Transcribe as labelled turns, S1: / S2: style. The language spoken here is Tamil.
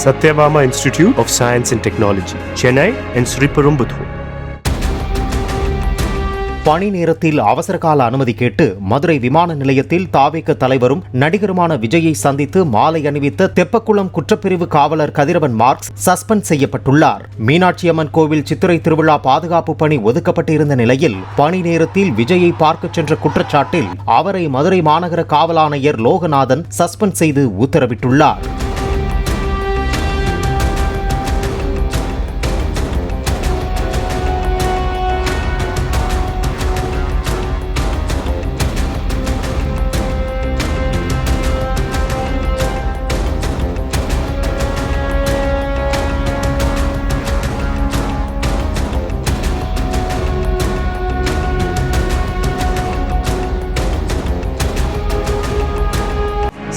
S1: Satyabama Institute of Science and Technology, Chennai and Sriperumbudur.
S2: பணி நேரத்தில் அவசரகால அனுமதி கேட்டு மதுரை விமான நிலையத்தில் தாவேக தலைவரும் நடிகருமான விஜயை சந்தித்து மாலை அணிவித்த தெப்பக்குளம் குற்றப்பிரிவு காவலர் கதிரவன் மார்க்ஸ் சஸ்பெண்ட் செய்யப்பட்டுள்ளார் மீனாட்சி அம்மன் கோவில் சித்திரை திருவிழா பாதுகாப்பு பணி ஒதுக்கப்பட்டிருந்த நிலையில் பணி நேரத்தில் விஜயை பார்க்கச் சென்ற குற்றச்சாட்டில் அவரை மதுரை மாநகர காவல் ஆணையர் லோகநாதன் சஸ்பெண்ட் செய்து உத்தரவிட்டுள்ளார்